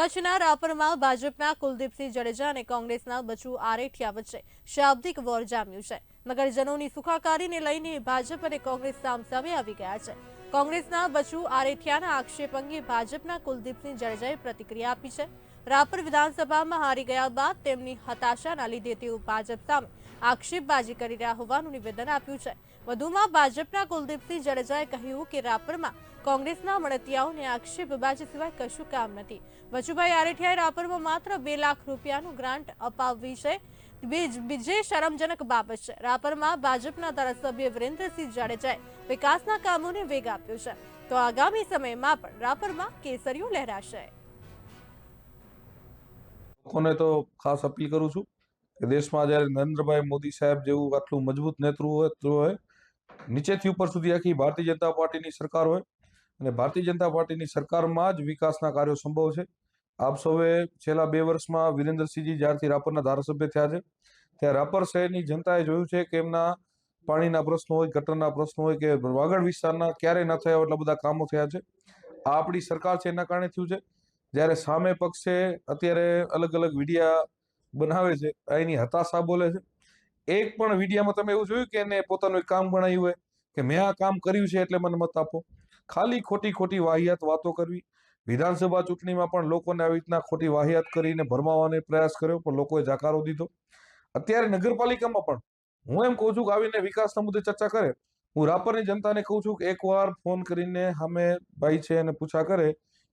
કચ્છના રાપરમાં ભાજપના કુલદીપસિંહ જાડેજા અને કોંગ્રેસના બચુ આરેઠિયા વચ્ચે શાબ્દિક વોર જામ્યું છે. નગરજનોની સુખાકારીને લઈને ભાજપ અને કોંગ્રેસ સામસામે આવી ગયા છે. કોંગ્રેસના બચુ આરેઠિયાના આક્ષેપ અંગે ભાજપના કુલદીપસિંહ જાડેજાએ પ્રતિક્રિયા આપી છે. રાપર વિધાનસભામાં હારી ગયા બાદ તેમની હતાશાના લીધે તેઓ ભાજપ સામે આક્ષેપબાજી કરી રહ્યા હોવાનું નિવેદન આપ્યું છે. વધુમાં ભાજપના કુલદીપસિંહ જાડેજાએ કહ્યું કે રાપરમાં કોંગ્રેસના મળતિયાઓને આક્ષેપબાજી સિવાય કશું કામ નથી. વચુભાઈ આરેઠિયાએ રાપરમાં માત્ર બે લાખ રૂપિયાનું ગ્રાન્ટ અપાવવી છે. બીજે શરમજનક બાબત છે. રાપરમાં ભાજપના ધારાસભ્ય વિરેન્દ્રસિંહ જાડેજાએ વિકાસના કામોને વેગ આપ્યો છે. તો આગામી સમયમાં પણ રાપરમાં કેસરીઓ લહેરાશે. લોકોને તો ખાસ અપીલ કરું છું કે દેશમાં જ્યારે નરેન્દ્રભાઈ મોદી સાહેબ જેવું આટલું મજબૂત નેતૃત્વ હોય નીચેથી ઉપર સુધી આખી ભારતીય જનતા પાર્ટીની સરકાર હોય અને ભારતીય જનતા પાર્ટીની સરકારમાં જ વિકાસના કાર્યો સંભવ છે. આપ સૌએ છેલ્લા બે વર્ષમાં વિરેન્દ્રસિંહજી જ્યારથી રાપરના ધારાસભ્ય થયા છે, ત્યાં રાપર શહેરની જનતાએ જોયું છે કે એમના પાણીના પ્રશ્નો હોય, ગટરના પ્રશ્નો હોય કે વાગડ વિસ્તારના ક્યારેય ન થયા એટલા બધા કામો થયા છે. આ આપણી સરકાર છે એના કારણે થયું છે. જ્યારે સામે પક્ષે અત્યારે અલગ અલગ વિડિયા બનાવે છે એની હતાશા બોલે છે. એક પણ વિડિયામાં તમે એવું જોયું કે એને પોતાનું કામ ગણાયું હોય? કે મેં આ કામ કર્યું છે એટલે મને મત આપો. ખાલી ખોટી ખોટી વાહિયાત વાતો કરવી. વિધાનસભા ચૂંટણીમાં પણ લોકોને આવી રીતના ખોટી વાહિયાત કરીને ભરમાવાનો પ્રયાસ કર્યો, પણ લોકોએ જાકારો દીધો. અત્યારે નગરપાલિકામાં પણ હું એમ કહું છું કે આવીને વિકાસના મુદ્દે ચર્ચા કરે. હું રાપરની જનતાને કહું છું કે એકવાર ફોન કરીને સામે ભાઈ છે એને પૂછા કરે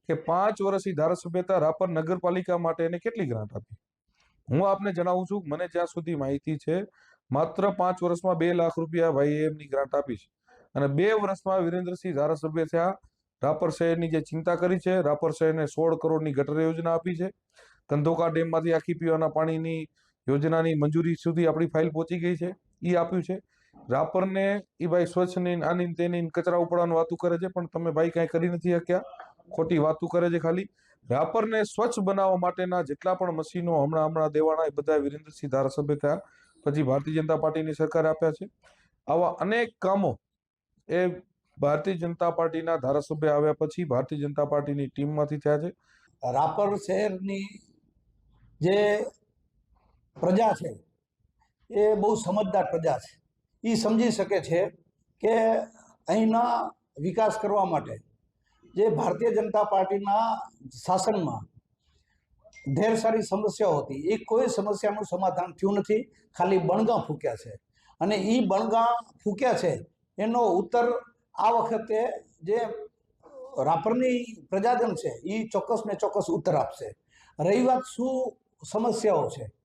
કે પાંચ વર્ષથી ધારાસભ્યતા રાપર નગરપાલિકા માટે એને કેટલી ગ્રાન્ટ આપી? હું આપને જણાવું છું, મને જ્યાં સુધી માહિતી છે, માત્ર પાંચ વર્ષમાં બે લાખ રૂપિયા ભાઈએ એમની ગ્રાન્ટ આપી છે. અને બે વર્ષમાં વિરેન્દ્રસિંહ ધારાસભ્ય થયા, રાપર શહેરની જે ચિંતા કરી છે, રાપર શહેરને સોળ કરોડની ગટર યોજના આપી છે. કંધોકા ડેમમાંથી આખી પીવાના પાણીની યોજનાની મંજૂરી સુધી આપણી ફાઇલ પહોંચી ગઈ છે એ આપ્યું છે. રાપરને એ ભાઈ સ્વચ્છની આની તેની કચરા ઉપડવાનું વાતું કરે છે, પણ તમે ભાઈ કાંઈ કરી નથી શક્યા? ખોટી વાતું કરે છે ખાલી. રાપરને સ્વચ્છ બનાવવા માટેના જેટલા પણ મશીનો હમણાં હમણાં દેવાના એ બધા વિરેન્દ્રસિંહ ધારાસભ્ય થયા. પછી ભારતીય જનતા પાર્ટીની સરકારે આપ્યા છે. આવા અનેક કામો એ ભારતીય જનતા પાર્ટીના ધારાસભ્ય આવ્યા પછી ભારતીય જનતા પાર્ટીની ટીમમાંથી થયા છે. રાપર શહેરની જે પ્રજા છે, એ બહુ સમજદાર પ્રજા છે. એ સમજી શકે છે કે અહીંના વિકાસ કરવા માટે જે ભારતીય જનતા પાર્ટીના શાસનમાં ઢેર સારી સમસ્યાઓ હતી. એ કોઈ સમસ્યાનું સમાધાન થયું નથી. ખાલી બણગા ફૂક્યા છે. અને એ બણગા ફૂક્યા છે એનો ઉત્તર આ વખતે જે રાપરની પ્રજાજન છે એ ચોક્કસ ને ચોક્કસ ઉત્તર આપશે. રહી વાત શું સમસ્યાઓ છે?